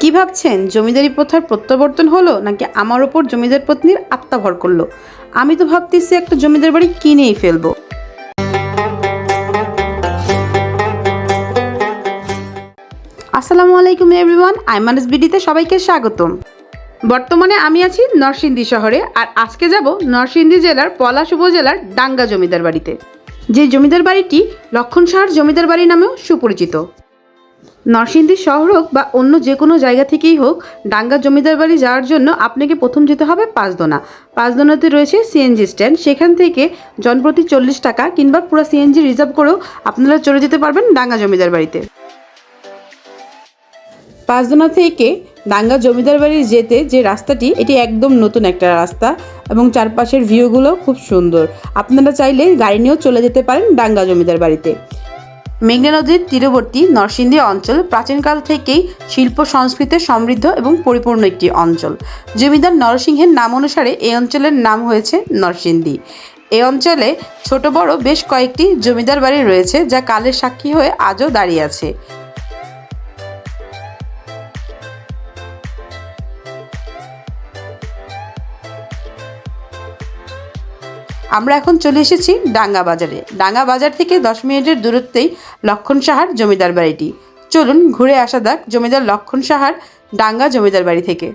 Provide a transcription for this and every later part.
কি ভাবছেন? জমিদারি প্রথার প্রত্যাবর্তন হলো নাকি আমার ওপর জমিদার পত্নীর আত্মা ভর করল? আমি তো ভাবতেছি একটা জমিদার বাড়ি কিনেই ফেলব। আসসালামু আলাইকুম এভরিওয়ান আইমানস বিডিতে সবাইকে স্বাগতম। বর্তমানে আমি আছি নরসিংদী শহরে আর আজকে যাব নরসিংদী জেলার পলাশ উপজেলার ডাঙ্গা জমিদার বাড়িতে। যে জমিদার বাড়িটি লক্ষণ সাহার জমিদার বাড়ি নামেও সুপরিচিত। নরসিংদী শহর হোক বা অন্য যে কোনো জায়গা থেকেই হোক, ডাঙ্গা জমিদার বাড়ি যাওয়ার জন্য আপনাকে প্রথম যেতে হবে পাঁচদোনা। পাঁচদোনাতে রয়েছে সিএনজি স্ট্যান্ড সেখান থেকে জনপ্রতি চল্লিশ টাকা কিংবা পুরো সিএনজি রিজার্ভ করেও আপনারা চলে যেতে পারবেন ডাঙ্গা জমিদার বাড়িতে। পাঁচদোনা থেকে ডাঙ্গা জমিদার বাড়ি যেতে যে রাস্তাটি, এটি একদম নতুন একটা রাস্তা এবং চারপাশের ভিউগুলো খুব সুন্দর। আপনারা চাইলে গাড়ি নিয়েও চলে যেতে পারেন ডাঙ্গা জমিদার বাড়িতে। মেঘনা নদীর তীরবর্তী নরসিংদী অঞ্চল প্রাচীনকাল থেকেই শিল্প সংস্কৃতিতে সমৃদ্ধ এবং পরিপূর্ণ একটি অঞ্চল। জমিদার নরসিংহের নাম অনুসারে এই অঞ্চলের নাম হয়েছে নরসিংদী। এ অঞ্চলে ছোট বড় বেশ কয়েকটি জমিদার বাড়ি রয়েছে যা কালের সাক্ষী হয়ে আজও দাঁড়িয়ে আছে। আমরা এখন চলে এসেছি ডাঙ্গা বাজারে। ডাঙ্গা বাজার থেকে দশ মিনিটের দূরত্বেই লক্ষণ সাহার জমিদার বাড়িটি। চলুন ঘুরে আসা যাক জমিদার লক্ষণ সাহার ডাঙ্গা জমিদার বাড়ি থেকে।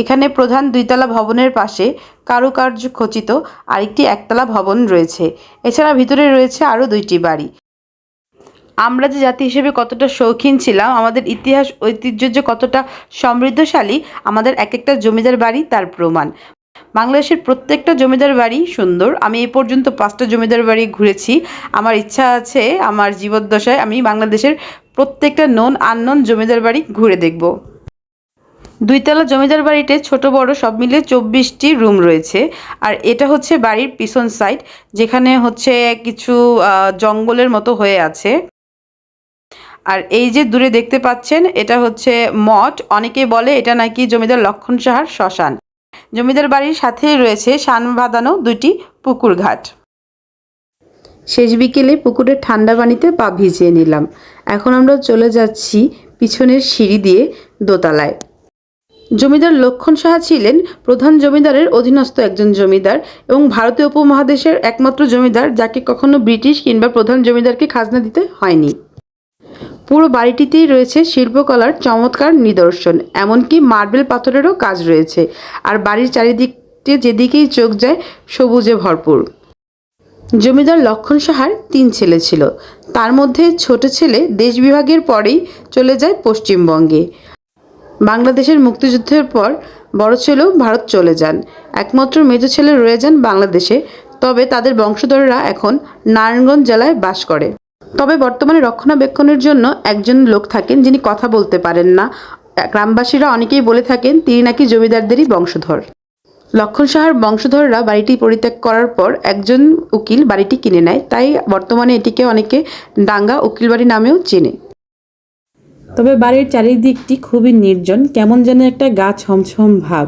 এখানে প্রধান দুইতলা ভবনের পাশে কারুকার্য খচিত আরেকটি একতলা ভবন রয়েছে। এছাড়া ভিতরে রয়েছে আরও দুইটি বাড়ি। আমরা যে জাতি হিসেবে কতটা শৌখিন ছিলাম, আমাদের ইতিহাস ঐতিহ্য যে কতটা সমৃদ্ধশালী, আমাদের এক একটা জমিদার বাড়ি তার প্রমাণ। বাংলাদেশের প্রত্যেকটা জমিদার বাড়ি সুন্দর। আমি এ পর্যন্ত পাঁচটা জমিদার বাড়ি ঘুরেছি। আমার ইচ্ছা আছে, আমার জীবদ্দশায় আমি বাংলাদেশের প্রত্যেকটা নন আননন জমিদার বাড়ি ঘুরে দেখব। দুইতলা জমিদার বাড়িতে ছোট বড় সব মিলে চব্বিশটি রুম রয়েছে। আর এটা হচ্ছে বাড়ির পিছন সাইড, যেখানে হচ্ছে কিছু জঙ্গলের মতো হয়ে আছে। আর এই যে দূরে দেখতে পাচ্ছেন, এটা হচ্ছে মঠ। অনেকে বলে এটা নাকি জমিদার লক্ষণ সাহার শ্মশান। জমিদার বাড়ির সাথেই রয়েছে সান বাঁধানো দুটি পুকুর ঘাট। শেষ বিকেলে পুকুরের ঠান্ডা পানিতে পা ভিজিয়ে নিলাম। এখন আমরা চলে যাচ্ছি পিছনের সিঁড়ি দিয়ে দোতলায়। জমিদার লক্ষণ সাহা ছিলেন প্রধান জমিদারের অধীনস্থ একজন জমিদার এবং ভারতীয় উপমহাদেশের একমাত্র জমিদার যাকে কখনো ব্রিটিশ কিংবা প্রধান জমিদারকে খাজনা দিতে হয়নি। পুরো বাড়িটিতেই রয়েছে শিল্পকলার চমৎকার নিদর্শন, এমনকি মার্বেল পাথরেরও কাজ রয়েছে আর বাড়ির চারিদিকটি যেদিকেই চোখ যায় সবুজে ভরপুর। জমিদার লক্ষণ সাহার তিন ছেলে ছিল। তার মধ্যে ছোট ছেলে দেশ বিভাগের পরেই চলে যায় পশ্চিমবঙ্গে। বাংলাদেশের মুক্তিযুদ্ধের পর বড় ছেলেও ভারত চলে যান। একমাত্র মেজ ছেলে রয়ে যান বাংলাদেশে, তবে তাদের বংশধররা এখন নারায়ণগঞ্জ জেলায় বাস করে। তবে বর্তমানে রক্ষণাবেক্ষণের জন্য একজন লোক থাকেন যিনি কথা বলতে পারেন না। গ্রামবাসীরা অনেকেই বলে থাকেন, তিনি নাকি জমিদারদেরই বংশধর। লক্ষণ সাহার বংশধররা বাড়িটি পরিত্যাগ করার পর একজন উকিল বাড়িটি কিনে নেয়। তাই বর্তমানে এটিকে অনেকে ডাঙ্গা উকিল বাড়ি নামেও চেনে। তবে বাড়ির চারিদিকটি খুবই নির্জন, কেমন যেন একটা গা ছমছম ভাব।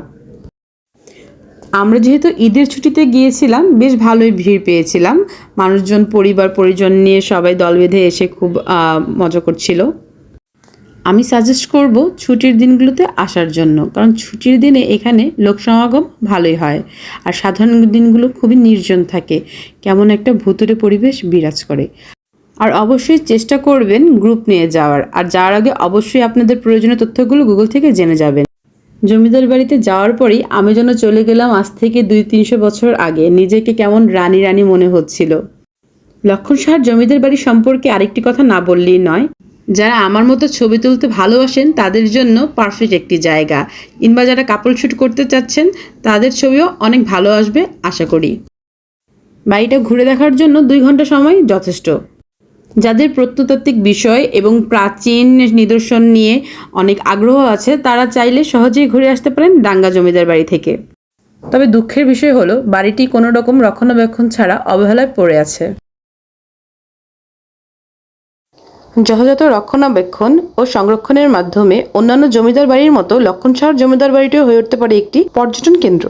আমরা যেহেতু ঈদের ছুটিতে গিয়েছিলাম, বেশ ভালোই ভিড় পেয়েছিলাম। মানুষজন, পরিবার, পরিজন নিয়ে সবাই দল বেঁধে এসে খুব মজা করছিল। আমি সাজেস্ট করব ছুটির দিনগুলোতে আসার জন্য, কারণ ছুটির দিনে এখানে লোক সমাগম ভালোই হয়। আর সাধারণ দিনগুলো খুবই নির্জন থাকে, কেমন একটা ভুতুরে পরিবেশ বিরাজ করে। আর অবশ্যই চেষ্টা করবেন গ্রুপ নিয়ে যাওয়ার। আর যাওয়ার আগে অবশ্যই আপনাদের প্রয়োজনীয় তথ্যগুলো গুগল থেকে জেনে যাবেন। জমিদার বাড়িতে যাওয়ার পরেই আমি যেন চলে গেলাম আজ থেকে দুই তিনশো বছর আগে। নিজেকে কেমন রানী রানী মনে হচ্ছিল। লক্ষণ সাহার জমিদার বাড়ি সম্পর্কে আরেকটি কথা না বললেই নয়। যারা আমার মতো ছবি তুলতে ভালোবাসেন, তাদের জন্য পারফেক্ট একটি জায়গা। কিংবা যারা কাপড় শ্যুট করতে চাচ্ছেন, তাদের ছবিও অনেক ভালো আসবে, আশা করি। বাড়িটা ঘুরে দেখার জন্য দুই ঘণ্টা সময় যথেষ্ট। যাদের প্রত্নতাত্ত্বিক বিষয় এবং প্রাচীন নিদর্শন নিয়ে অনেক আগ্রহ আছে, তারা চাইলে সহজেই ঘুরে আসতে পারেন ডাঙ্গা জমিদার বাড়ি থেকে। তবে দুঃখের বিষয় হলো, বাড়িটি কোনো রকম রক্ষণাবেক্ষণ ছাড়া অবহেলায় পড়ে আছে। যথাযথ রক্ষণাবেক্ষণ ও সংরক্ষণের মাধ্যমে অন্যান্য জমিদার বাড়ির মতো লক্ষণ সাহার জমিদার বাড়িটিও হয়ে উঠতে পারে একটি পর্যটন কেন্দ্র।